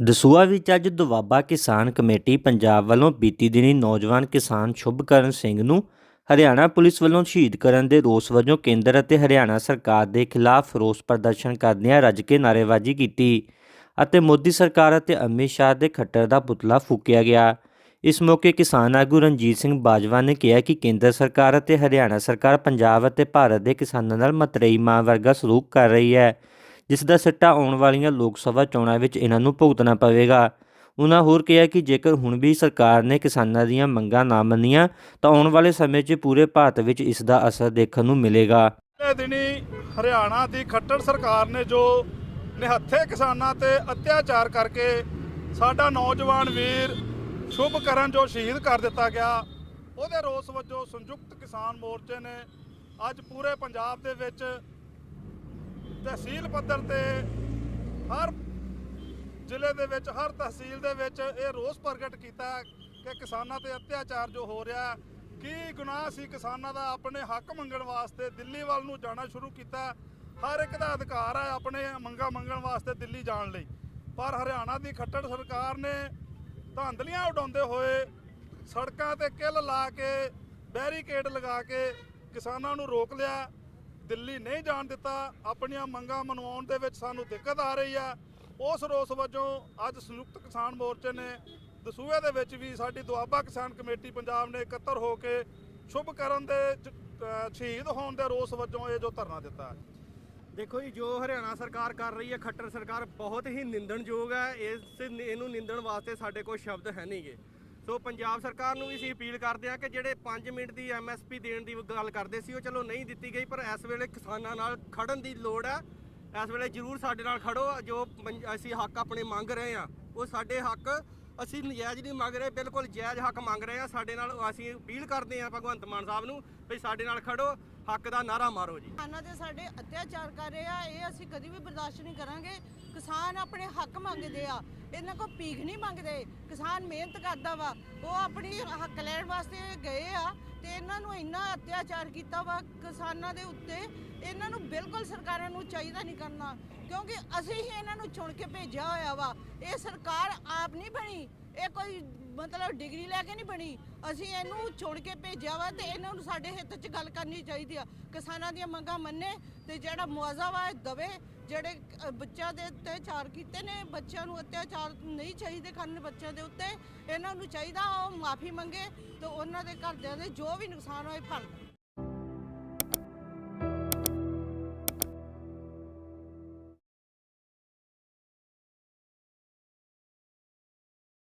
ਦਸੂਆ ਵਿੱਚ ਅੱਜ ਦੁਆਬਾ ਕਿਸਾਨ ਕਮੇਟੀ ਪੰਜਾਬ ਵੱਲੋਂ ਬੀਤੀ ਦਿਨੀ ਨੌਜਵਾਨ ਕਿਸਾਨ ਸ਼ੁਭਕਰਨ ਸਿੰਘ ਨੂੰ ਹਰਿਆਣਾ ਪੁਲਿਸ ਵੱਲੋਂ ਸ਼ਹੀਦ ਕਰਨ ਦੇ ਰੋਸ ਵਜੋਂ ਕੇਂਦਰ ਅਤੇ ਹਰਿਆਣਾ ਸਰਕਾਰ ਦੇ ਖਿਲਾਫ ਰੋਸ ਪ੍ਰਦਰਸ਼ਨ ਕਰਦਿਆਂ ਰੱਜ ਕੇ ਨਾਅਰੇਬਾਜ਼ੀ ਕੀਤੀ ਅਤੇ ਮੋਦੀ ਸਰਕਾਰ ਅਤੇ ਅਮਿਤ ਸ਼ਾਹ ਦੇ ਖੱਟਰ ਦਾ ਪੁਤਲਾ ਫੂਕਿਆ ਗਿਆ। ਇਸ ਮੌਕੇ ਕਿਸਾਨ ਆਗੂ ਰਣਜੀਤ ਸਿੰਘ ਬਾਜਵਾ ਨੇ ਕਿਹਾ ਕਿ ਕੇਂਦਰ ਸਰਕਾਰ ਅਤੇ ਹਰਿਆਣਾ ਸਰਕਾਰ ਪੰਜਾਬ ਅਤੇ ਭਾਰਤ ਦੇ ਕਿਸਾਨਾਂ ਨਾਲ ਮਤਰੇਈ ਮਾਂ ਵਰਗਾ ਸਲੂਕ ਕਰ ਰਹੀ ਹੈ। ਜਿਸ ਦਾ ਸਿੱਟਾ ਆਉਣ ਵਾਲੀਆਂ ਲੋਕ ਸਭਾ ਚੋਣਾਂ ਵਿੱਚ ਇਹਨਾਂ ਨੂੰ ਭੁਗਤਣਾ ਪਵੇਗਾ। ਉਹਨਾਂ ਹੋਰ ਕਿਹਾ ਕਿ ਜੇਕਰ ਹੁਣ ਵੀ ਸਰਕਾਰ ਨੇ ਕਿਸਾਨਾਂ ਦੀਆਂ ਮੰਗਾਂ ਨਾ ਮੰਨੀਆਂ, ਤਾਂ ਆਉਣ ਵਾਲੇ ਸਮੇਂ 'ਚ ਪੂਰੇ ਭਾਰਤ ਵਿੱਚ ਇਸ ਦਾ ਅਸਰ ਦੇਖਣ ਨੂੰ ਮਿਲੇਗਾ। ਪਿਛਲੇ ਦਿਨੀ ਹਰਿਆਣਾ ਦੀ ਖੱਟੜ ਸਰਕਾਰ ਨੇ ਜੋ ਨਿਹੱਥੇ ਕਿਸਾਨਾਂ ਤੇ ਅਤਿਆਚਾਰ ਕਰਕੇ ਸਾਡਾ ਨੌਜਵਾਨ ਵੀਰ ਸ਼ੁਭਕਰਨ ਜੋ ਸ਼ਹੀਦ ਕਰ ਦਿੱਤਾ ਗਿਆ, ਉਹਦੇ ਰੋਸ ਵਜੋਂ ਸੰਯੁਕਤ ਕਿਸਾਨ ਮੋਰਚੇ ਨੇ ਅੱਜ ਪੂਰੇ ਪੰਜਾਬ ਦੇ ਵਿੱਚ ਤਹਿਸੀਲ ਪੱਧਰ ਤੇ ਹਰ ਜ਼ਿਲ੍ਹੇ ਦੇ ਵਿੱਚ, ਹਰ ਤਹਿਸੀਲ ਦੇ ਵਿੱਚ ਇਹ ਰੋਸ ਪ੍ਰਗਟ ਕੀਤਾ ਕਿ ਕਿਸਾਨਾਂ ਤੇ ਅਤਿਆਚਾਰ ਜੋ ਹੋ ਰਿਹਾ, ਕੀ ਗੁਨਾਹ ਸੀ ਕਿਸਾਨਾਂ ਦਾ, ਆਪਣੇ ਹੱਕ ਮੰਗਣ ਵਾਸਤੇ ਦਿੱਲੀ ਵੱਲ ਨੂੰ ਜਾਣਾ ਸ਼ੁਰੂ ਕੀਤਾ। ਹਰ ਇੱਕ ਦਾ ਅਧਿਕਾਰ ਹੈ ਆਪਣੇ ਮੰਗਾਂ ਮੰਗਣ ਵਾਸਤੇ ਦਿੱਲੀ ਜਾਣ ਲਈ। ਪਰ ਹਰਿਆਣਾ ਦੀ ਖੱਟੜ ਸਰਕਾਰ ਨੇ ਧਾਂਦਲੀਆਂ ਉਡਾਉਂਦੇ ਹੋਏ ਸੜਕਾਂ ਤੇ ਕਿੱਲ ਲਾ ਕੇ, ਬੈਰੀਕੇਡ ਲਗਾ ਕੇ ਕਿਸਾਨਾਂ ਨੂੰ ਰੋਕ ਲਿਆ। ਦਿੱਲੀ ਨਹੀਂ ਜਾਣ ਦਿੱਤਾ, ਆਪਣੀਆਂ ਮੰਗਾਂ ਮਨਵਾਉਣ ਦੇ ਵਿੱਚ ਸਾਨੂੰ ਦਿੱਕਤ ਆ ਰਹੀ ਆ। ਉਸ ਰੋਸ ਵਜੋਂ ਅੱਜ ਸੰਯੁਕਤ ਕਿਸਾਨ ਮੋਰਚੇ ਨੇ ਦਸੂਹੇ ਦੇ ਵਿੱਚ ਵੀ ਸਾਡੀ ਦੁਆਬਾ ਕਿਸਾਨ ਕਮੇਟੀ ਪੰਜਾਬ ਨੇ ਇਕੱਤਰ ਹੋ ਕੇ ਸ਼ੁਭ ਕਰਨ ਦੇ ਸ਼ਹੀਦ ਹੋਣ ਦੇ ਰੋਸ ਵਜੋਂ ਇਹ ਜੋ ਧਰਨਾ ਦਿੱਤਾ। ਦੇਖੋ ਜੀ, ਜੋ ਹਰਿਆਣਾ ਸਰਕਾਰ ਕਰ ਰਹੀ ਹੈ, ਖੱਟਰ ਸਰਕਾਰ ਬਹੁਤ ਹੀ ਨਿੰਦਣਯੋਗ ਹੈ। ਇਸ ਇਹਨੂੰ ਨਿੰਦਣ ਵਾਸਤੇ ਸਾਡੇ ਕੋਲ ਸ਼ਬਦ ਹੈ ਨਹੀਂਗੇ ਸੋ ਪੰਜਾਬ ਸਰਕਾਰ ਨੂੰ ਵੀ ਅਸੀਂ ਅਪੀਲ ਕਰਦੇ ਹਾਂ ਕਿ ਜਿਹੜੇ 5 ਮਿੰਟ ਦੀ ਐਮਐਸਪੀ ਦੇਣ ਦੀ ਗੱਲ ਕਰਦੇ ਸੀ, ਉਹ ਚਲੋ ਨਹੀਂ ਦਿੱਤੀ ਗਈ, ਪਰ ਇਸ ਵੇਲੇ ਕਿਸਾਨਾਂ ਨਾਲ ਖੜਨ ਦੀ ਲੋੜ ਹੈ। ਇਸ ਵੇਲੇ ਜ਼ਰੂਰ ਸਾਡੇ ਨਾਲ ਖੜੋ, ਜੋ ਪੰਜ- ਅਸੀਂ ਹੱਕ ਆਪਣੇ ਮੰਗ ਰਹੇ ਹਾਂ, ਉਹ ਸਾਡੇ ਹੱਕ, ਅਸੀਂ ਨਜਾਇਜ਼ ਨਹੀਂ ਮੰਗ ਰਹੇ, ਬਿਲਕੁਲ ਜਾਇਜ਼ ਹੱਕ ਮੰਗ ਰਹੇ ਹਾਂ। ਸਾਡੇ ਨਾਲ ਅਸੀਂ ਅਪੀਲ ਕਰਦੇ ਹਾਂ ਭਗਵੰਤ ਮਾਨ ਸਾਹਿਬ ਨੂੰ ਵੀ ਸਾਡੇ ਨਾਲ ਖੜੋ। ਹੱਕ ਦਾ ਨਾਰਾ ਮਾਰੋ ਜੀ। ਕਿਸਾਨਾਂ ਦੇ ਸਾਡੇ ਅਤਿਆਚਾਰ ਕਰ ਰਹੇ ਆ, ਇਹ ਅਸੀਂ ਕਦੀ ਵੀ ਬਰਦਾਸ਼ਤ ਨਹੀਂ ਕਰਾਂਗੇ। ਕਿਸਾਨ ਆਪਣੇ ਹੱਕ ਮੰਗਦੇ ਆ, ਇਹਨਾਂ ਕੋ ਭੀਖ ਨਹੀਂ ਮੰਗਦੇ। ਕਿਸਾਨ ਮਿਹਨਤ ਕਰਦਾ ਵਾ, ਉਹ ਆਪਣੀ ਹੱਕ ਲੈਣ ਵਾਸਤੇ ਗਏ ਆ ਤੇ ਇਹਨਾਂ ਨੂੰ ਇੰਨਾ ਅਤਿਆਚਾਰ ਕੀਤਾ ਵਾ ਕਿਸਾਨਾਂ ਦੇ ਉੱਤੇ। ਇਹਨਾਂ ਨੂੰ ਬਿਲਕੁਲ ਸਰਕਾਰਾਂ ਨੂੰ ਚਾਹੀਦਾ ਨਹੀਂ ਕਰਨਾ, ਕਿਉਂਕਿ ਅਸੀਂ ਹੀ ਇਹਨਾਂ ਨੂੰ ਚੁਣ ਕੇ ਭੇਜਿਆ ਹੋਇਆ ਵਾ। ਇਹ ਸਰਕਾਰ ਆਪ ਨਹੀਂ ਬਣੀ ਇਹ ਕੋਈ ਮਤਲਬ ਡਿਗਰੀ ਲੈ ਕੇ ਨਹੀਂ ਬਣੀ। ਅਸੀਂ ਇਹਨੂੰ ਚੁਣ ਕੇ ਭੇਜਿਆ ਵਾ ਤੇ ਇਹਨਾਂ ਨੂੰ ਸਾਡੇ ਹਿੱਤ 'ਚ ਗੱਲ ਕਰਨੀ ਚਾਹੀਦੀ ਆ। ਕਿਸਾਨਾਂ ਦੀਆਂ ਮੰਗਾਂ ਮੰਨੇ ਤੇ ਜਿਹੜਾ ਮੁਆਵਜ਼ਾ ਵਾ ਇਹ ਦਵੇ। ਜਿਹੜੇ ਅ, ਬੱਚਿਆਂ ਦੇ ਅਤਿਆਚਾਰ ਕੀਤੇ ਨੇ ਬੱਚਿਆਂ ਨੂੰ ਅਤਿਆਚਾਰ ਨਹੀਂ ਚਾਹੀਦੇ ਕਰਨ ਬੱਚਿਆਂ ਦੇ ਉੱਤੇ। ਇਹਨਾਂ ਨੂੰ ਚਾਹੀਦਾ ਉਹ ਮਾਫੀ ਮੰਗੇ ਤੇ ਉਹਨਾਂ ਦੇ ਘਰਦਿਆਂ ਦੇ ਜੋ ਵੀ ਨੁਕਸਾਨ ਹੋਏ ਭਰਨ